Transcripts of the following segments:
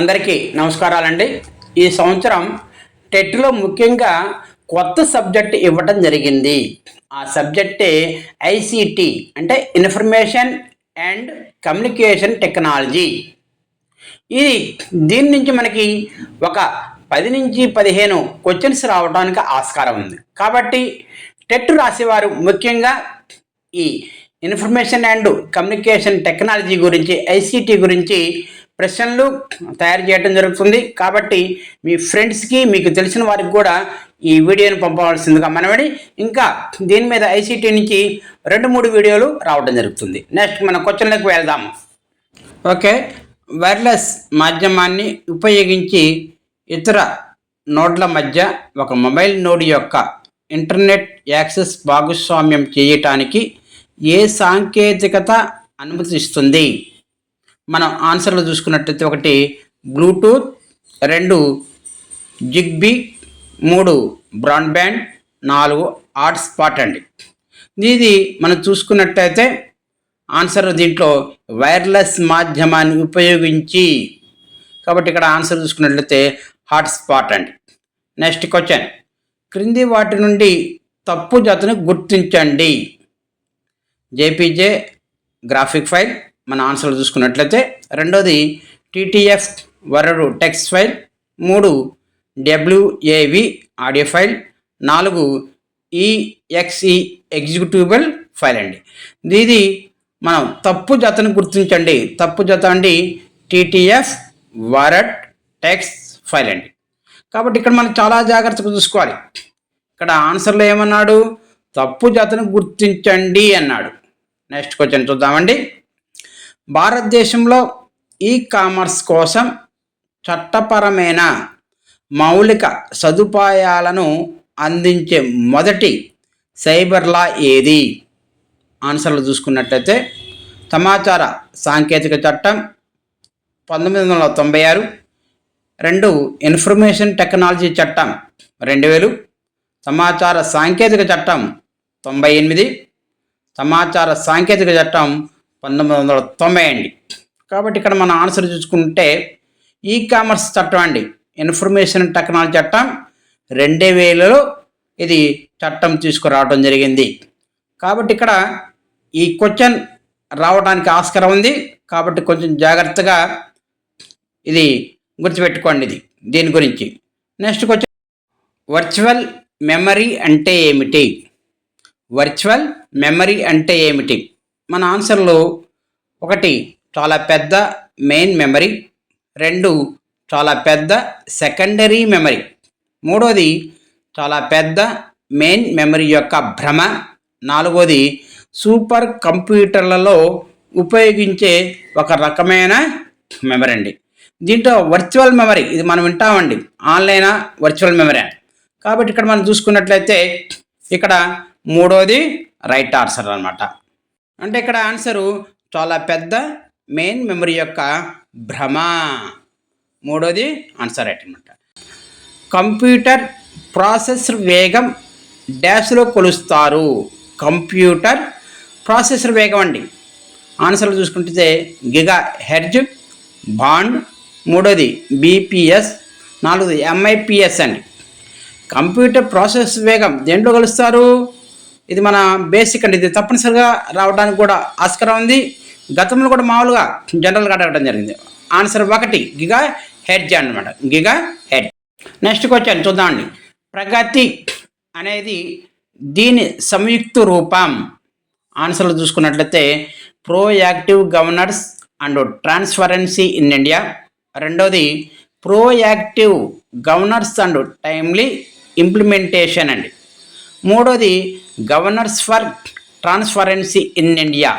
అందరికీ నమస్కారాలండి. ఈ సంవత్సరం టెట్లో ముఖ్యంగా కొత్త సబ్జెక్ట్ ఇవ్వటం జరిగింది. ఆ సబ్జెక్టే ఐసిటి అంటే ఇన్ఫర్మేషన్ అండ్ కమ్యూనికేషన్ టెక్నాలజీ. ఇది దీని నుంచి మనకి ఒక పది నుంచి పదిహేను క్వశ్చన్స్ రావడానికి ఆస్కారం ఉంది. కాబట్టి టెట్ రాసేవారు ముఖ్యంగా ఈ ఇన్ఫర్మేషన్ అండ్ కమ్యూనికేషన్ టెక్నాలజీ గురించి ఐసీటీ గురించి ప్రశ్నలు తయారు చేయడం జరుగుతుంది. కాబట్టి మీ ఫ్రెండ్స్కి మీకు తెలిసిన వారికి కూడా ఈ వీడియోని పంపవలసిందిగా మనమడి ఇంకా దీని మీద ఐసీటీ నుంచి రెండు మూడు వీడియోలు రావడం జరుగుతుంది. నెక్స్ట్ మన క్వశ్చన్లకు వెళ్దాం. ఓకే. వైర్లెస్ మాధ్యమాన్ని ఉపయోగించి ఇతర నోడ్ల మధ్య ఒక మొబైల్ నోడ్ యొక్క ఇంటర్నెట్ యాక్సెస్ భాగస్వామ్యం చేయటానికి ఏ సాంకేతికత అనుమతిస్తుంది? మనం ఆన్సర్లు చూసుకున్నట్టయితే ఒకటి బ్లూటూత్ రెండు జిగ్బీ మూడు బ్రాడ్బ్యాండ్ నాలుగు హాట్స్పాట్ అండి. ఇది మనం చూసుకున్నట్టయితే ఆన్సర్ దీంట్లో వైర్లెస్ మాధ్యమాన్ని ఉపయోగించి కాబట్టి ఇక్కడ ఆన్సర్ చూసుకున్నట్లయితే హాట్స్పాట్ అండి. నెక్స్ట్ క్వశ్చన్ క్రింది వాటి నుండి తప్పు జతను గుర్తించండి. జేపీజే గ్రాఫిక్ ఫైల్ మన ఆన్సర్లు చూసుకున్నట్లయితే రెండోది టీటీఎఫ్ వరడు టెక్స్ట్ ఫైల్ మూడు డబ్ల్యూఏవి ఆడియో ఫైల్ నాలుగు ఈఎక్స్ఈ ఎగ్జిక్యూటివల్ ఫైల్ అండి. ఇది మనం తప్పు జతను గుర్తించండి. తప్పు జత అండి టీటీఎఫ్ వరడ్ టెక్స్ట్ ఫైల్ అండి. కాబట్టి ఇక్కడ మనం చాలా జాగ్రత్తగా చూసుకోవాలి. ఇక్కడ ఆన్సర్లో ఏమన్నాడు? తప్పు జతను గుర్తించండి అన్నాడు. నెక్స్ట్ క్వశ్చన్ చూద్దామండి. భారతదేశంలో ఈ కామర్స్ కోసం చట్టపరమైన మౌలిక సదుపాయాలను అందించే మొదటి సైబర్ లా ఏది? ఆన్సర్లు చూసుకున్నట్లయితే సమాచార సాంకేతిక చట్టం పంతొమ్మిది వందల తొంభై ఆరు రెండు ఇన్ఫర్మేషన్ టెక్నాలజీ చట్టం రెండు వేలు సమాచార సాంకేతిక చట్టం తొంభై ఎనిమిది సమాచార సాంకేతిక చట్టం పంతొమ్మిది వందల తొంభై అండి. కాబట్టి ఇక్కడ మన ఆన్సర్ చూసుకుంటే ఈ కామర్స్ చట్టం అండి. ఇన్ఫర్మేషన్ టెక్నాలజీ చట్టం రెండే వేలలో ఇది చట్టం తీసుకురావడం జరిగింది. కాబట్టి ఇక్కడ ఈ క్వశ్చన్ రావడానికి ఆస్కారం ఉంది. కాబట్టి కొంచెం జాగ్రత్తగా ఇది గుర్తుపెట్టుకోండి ఇది దీని గురించి. Next question. వర్చువల్ మెమరీ అంటే ఏమిటి? వర్చువల్ మెమరీ అంటే ఏమిటి? మన ఆన్సర్లో ఒకటి చాలా పెద్ద మెయిన్ మెమరీ రెండు చాలా పెద్ద సెకండరీ మెమరీ మూడోది చాలా పెద్ద మెయిన్ మెమరీ యొక్క భ్రమ నాలుగోది సూపర్ కంప్యూటర్లలో ఉపయోగించే ఒక రకమైన మెమరీ అండి. దీంట్లో వర్చువల్ మెమరీ ఇది మనం వింటామండి. ఆన్లైన్ వర్చువల్ మెమరీ కాబట్టి ఇక్కడ మనం చూసుకున్నట్లయితే ఇక్కడ మూడోది రైట్ ఆన్సర్ అనమాట అంటే ఇక్కడ ఆన్సరు చాలా పెద్ద మెయిన్ మెమరీ యొక్క భ్రమ. మూడోది ఆన్సర్ అనమాట కంప్యూటర్ ప్రాసెసర్ వేగం డాష్లో కొలుస్తారు. కంప్యూటర్ ప్రాసెసర్ వేగం అండి. ఆన్సర్లు చూసుకుంటే గిగా హెర్జ్ బాండ్ మూడోది బీపీఎస్ నాలుగోది ఎంఐపిఎస్ అండి. కంప్యూటర్ ప్రాసెస్ వేగం దేంట్లో కలుస్తారు? ఇది మన బేసిక్ అండి. ఇది తప్పనిసరిగా రావడానికి కూడా ఆస్కారం ఉంది. గతంలో కూడా మామూలుగా జనరల్గా అడగడం జరిగింది. ఆన్సర్ ఒకటి గిగా హెడ్ అనమాట గిగా హెడ్ నెక్స్ట్ క్వశ్చన్ చూద్దామండి ప్రగతి అనేది దీని సంయుక్త రూపం. ఆన్సర్లు చూసుకున్నట్లయితే proactive governance and transparency in India రెండోది proactive governance and timely implementation అండి. మూడోది governance for transparency in India.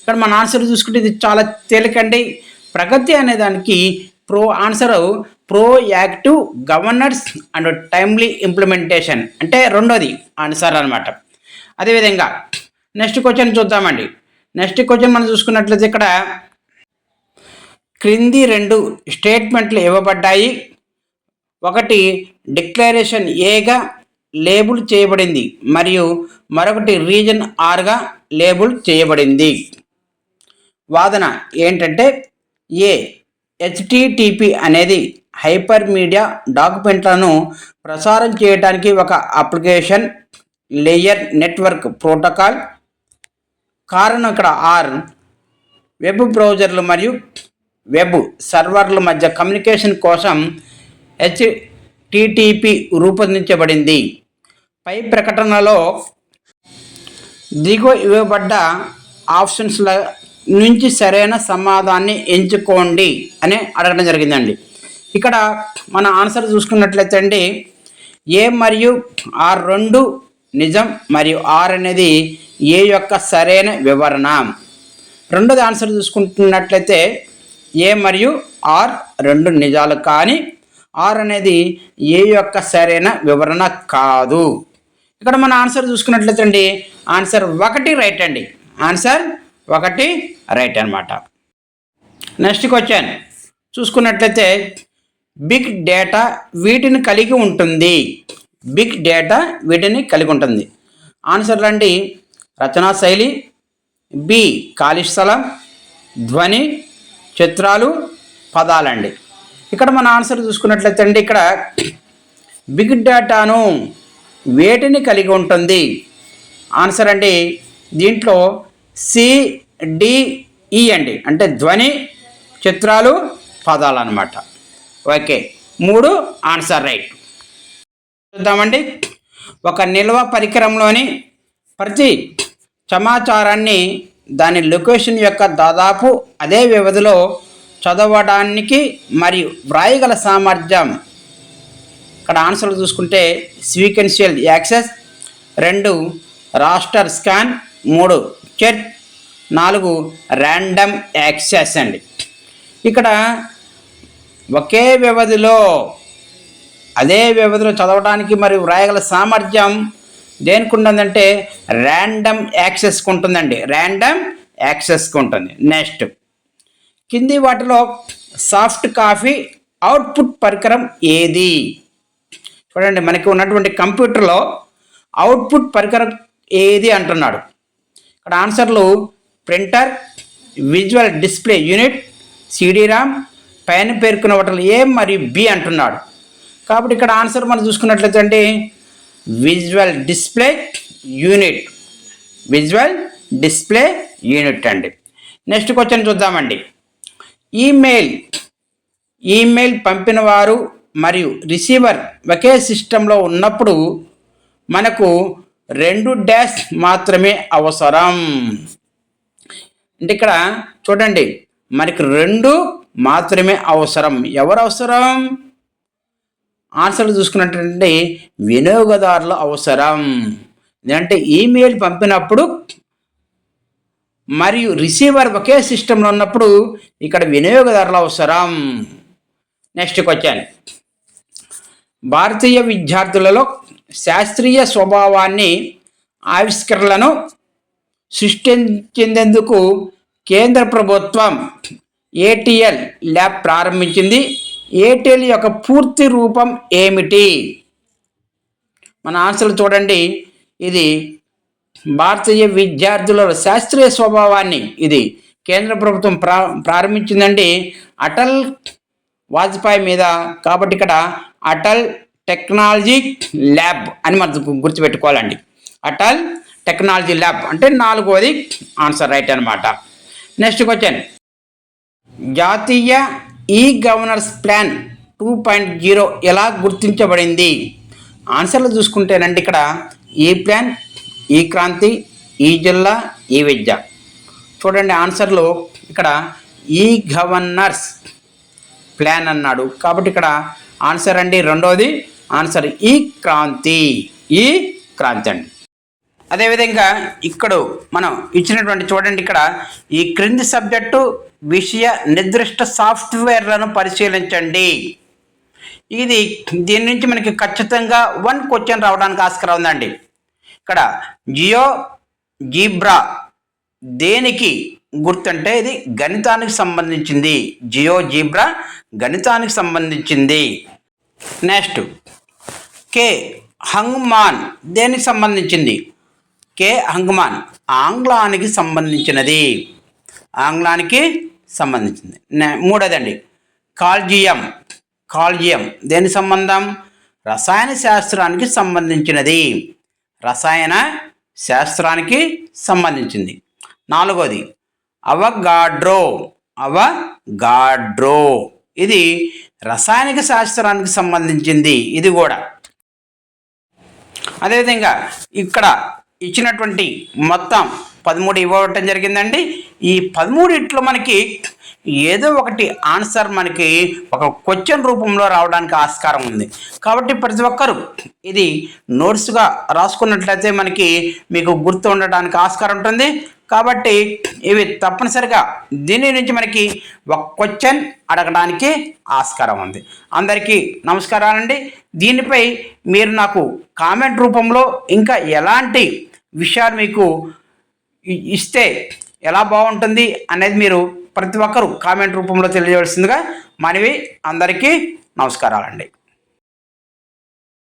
ఇక్కడ మన ఆన్సర్ చూసుకుంటే ఇది చాలా తేలికండి ప్రగతి అనే దానికి pro answer proactive governance and timely implementation అంటే రెండోది ఆన్సర్ అనమాట అదేవిధంగా నెక్స్ట్ క్వశ్చన్ చూద్దామండి. నెక్స్ట్ క్వశ్చన్ మనం చూసుకున్నట్లయితే ఇక్కడ క్రింది రెండు స్టేట్మెంట్లు ఇవ్వబడ్డాయి. ఒకటి డిక్లరేషన్ ఏగా లేబుల్ చేయబడింది మరియు మరొకటి రీజన్ ఆర్గా లేబుల్ చేయబడింది. వాదన ఏంటంటే ఏ హెచ్టిటిపి అనేది హైపర్ మీడియా డాక్యుమెంట్లను ప్రసారం చేయడానికి ఒక అప్లికేషన్ లేయర్ నెట్వర్క్ ప్రోటోకాల్. కారణం ఇక్కడ ఆర్ వెబ్ బ్రౌజర్లు మరియు వెబ్ సర్వర్ల మధ్య కమ్యూనికేషన్ కోసం హెచ్ టీటీపీ రూపొందించబడింది. పై ప్రకటనలో దిగువ ఇవ్వబడ్డ ఆప్షన్స్ల నుంచి సరైన సమాధాన్ని ఎంచుకోండి అని అడగడం జరిగిందండి. ఇక్కడ మన ఆన్సర్ చూసుకున్నట్లయితే అండి ఏ మరియు ఆర్ రెండు నిజం మరియు ఆర్ అనేది ఏ యొక్క సరైన వివరణ. రెండోది ఆన్సర్ చూసుకుంటున్నట్లయితే ఏ మరియు ఆర్ రెండు నిజాలు కానీ ఆర్ అనేది ఏ యొక్క సరైన వివరణ కాదు. ఇక్కడ మన ఆన్సర్ చూసుకున్నట్లయితే అండి ఆన్సర్ ఒకటి రైట్ అండి. ఆన్సర్ ఒకటి రైట్ అనమాట నెక్స్ట్ క్వశ్చన్. చూసుకున్నట్లయితే బిగ్ డేటా వీటిని కలిగి ఉంటుంది. బిగ్ డేటా వీటిని కలిగి ఉంటుంది. ఆన్సర్లు అండి రచనా శైలి బి ఖాళీ స్థలం ధ్వని చిత్రాలు పదాలండి. ఇక్కడ మన ఆన్సర్ చూసుకున్నట్లయితే అండి ఇక్కడ బిగ్ డేటాను వేటిని కలిగి ఉంటుంది? ఆన్సర్ అండి దీంట్లో సిడిఈ e అండి. అంటే ధ్వని చిత్రాలు పదాలు అనమాట ఓకే మూడు ఆన్సర్ రైట్ చూద్దామండి. ఒక నిల్వ పరికరంలోని ప్రతి సమాచారాన్ని దాని లొకేషన్ యొక్క దాదాపు అదే వ్యవధిలో చదవడానికి మరియు వ్రాయగల సామర్థ్యం. ఇక్కడ ఆన్సర్లు చూసుకుంటే సీక్వెన్షియల్ యాక్సెస్ రెండు రాస్టర్ స్కాన్ మూడు చెట్ నాలుగు ర్యాండమ్ యాక్సెస్ అండి. ఇక్కడ ఒకే వ్యవధిలో అదే వ్యవధిలో చదవడానికి మరియు వ్రాయగల సామర్థ్యం దేనికి ఉంటుందంటే ర్యాండమ్ యాక్సెస్కి ఉంటుందండి ర్యాండమ్ యాక్సెస్కి ఉంటుంది నెక్స్ట్. కింది వాటిలో సాఫ్ట్ కాఫీ అవుట్పుట్ పరికరం ఏది? చూడండి మనకి ఉన్నటువంటి కంప్యూటర్లో అవుట్పుట్ పరికరం ఏది అంటున్నాడు. ఇక్కడ ఆన్సర్లు printer visual display unit CD RAM పైన పేర్కొన్న వాటిలో ఏ మరియు బి అంటున్నాడు. కాబట్టి ఇక్కడ ఆన్సర్ మనం చూసుకున్నట్లయితే అండి visual display unit. Visual display unit అండి. నెక్స్ట్ క్వశ్చన్ చూద్దామండి. ఈమెయిల్. ఈమెయిల్ పంపినవారు మరియు రిసీవర్ ఒకే సిస్టంలో ఉన్నప్పుడు మనకు రెండు డ్యాష్ మాత్రమే అవసరం. అంటే ఇక్కడ చూడండి మనకి రెండు మాత్రమే అవసరం. ఎవరు అవసరం? ఆన్సర్లు చూసుకున్నటువంటి వినియోగదారుల అవసరం. ఎందుకంటే ఈమెయిల్ పంపినప్పుడు మరియు రిసీవర్ ఒకే సిస్టంలో ఉన్నప్పుడు ఇక్కడ వినియోగదారుల అవసరం. నెక్స్ట్ క్వశ్చన్ భారతీయ విద్యార్థులలో శాస్త్రీయ స్వభావాన్ని ఆవిష్కరణలను సృష్టించేందుకు కేంద్ర ప్రభుత్వం ఏటీఎల్ ల్యాబ్ ప్రారంభించింది. ఏటీఎల్ యొక్క పూర్తి రూపం ఏమిటి? మన ఆన్సర్లు చూడండి. ఇది భారతీయ విద్యార్థుల శాస్త్రీయ స్వభావాన్ని ఇది కేంద్ర ప్రభుత్వం ప్రా ప్రారంభించిందండి అటల్ వాజ్పేయి మీద. కాబట్టి ఇక్కడ అటల్ టెక్నాలజీ ల్యాబ్ అని మనం గుర్తుపెట్టుకోవాలండి. అటల్ టెక్నాలజీ ల్యాబ్ అంటే నాలుగవది ఆన్సర్ రైట్ అనమాట నెక్స్ట్ క్వశ్చన్. జాతీయ e governance plan two point zero ఎలా గుర్తించబడింది? ఆన్సర్లు చూసుకుంటేనండి ఇక్కడ ఈ ప్లాన్ ఈ క్రాంతి ఈ జిల్లా ఈ విద్య. చూడండి ఆన్సర్లు. ఇక్కడ ఈ గవర్నర్స్ ప్లాన్ అన్నాడు. కాబట్టి ఇక్కడ ఆన్సర్ అండి. రెండోది ఆన్సర్ ఈ క్రాంతి. ఈ క్రాంతి అండి. అదేవిధంగా ఇక్కడ మనం ఇచ్చినటువంటి చూడండి ఇక్కడ ఈ క్రింది సబ్జెక్టు విషయ నిర్దిష్ట సాఫ్ట్వేర్లను పరిశీలించండి. ఇది దీని నుంచి మనకి ఖచ్చితంగా వన్ క్వశ్చన్ రావడానికి ఆస్కారం ఉందండి. ఇక్కడ జియో జీబ్రా దేనికి గుర్తుంటే ఇది గణితానికి సంబంధించింది. జియో జీబ్రా గణితానికి సంబంధించింది. నెక్స్ట్ కే. హంగ్మాన్ దేనికి సంబంధించింది? కే. హంగ్మాన్ ఆంగ్లానికి సంబంధించినది. ఆంగ్లానికి సంబంధించింది. మూడోదండి. కాల్జియం. కాల్జియం దేని సంబంధం? రసాయన శాస్త్రానికి సంబంధించినది. రసాయన శాస్త్రానికి సంబంధించింది. నాలుగోది అవగాడ్రో అవగాడ్రో. ఇది రసాయనిక శాస్త్రానికి సంబంధించింది. ఇది కూడా. అదేవిధంగా ఇక్కడ ఇచ్చినటువంటి మొత్తం పదమూడు ఇవ్వటం జరిగిందండి. ఈ పదమూడిట్లో మనకి ఏదో ఒకటి ఆన్సర్ మనకి ఒక క్వశ్చన్ రూపంలో రావడానికి ఆస్కారం ఉంది. కాబట్టి ప్రతి ఒక్కరూ ఇది నోట్స్గా రాసుకున్నట్లయితే మనకి మీకు గుర్తు ఉండడానికి ఆస్కారం ఉంటుంది. కాబట్టి ఇవి తప్పనిసరిగా దీని నుంచి మనకి ఒక క్వశ్చన్ అడగడానికి ఆస్కారం ఉంది. అందరికీ నమస్కారాలండి. దీనిపై మీరు నాకు కామెంట్ రూపంలో ఇంకా ఎలాంటి విషయాలు మీకు ఇస్తే ఎలా బాగుంటుంది అనేది మీరు ప్రతి ఒక్కరూ కామెంట్ రూపంలో తెలియజేయాల్సిందిగా మనవి అందరికీ నమస్కారాలండి.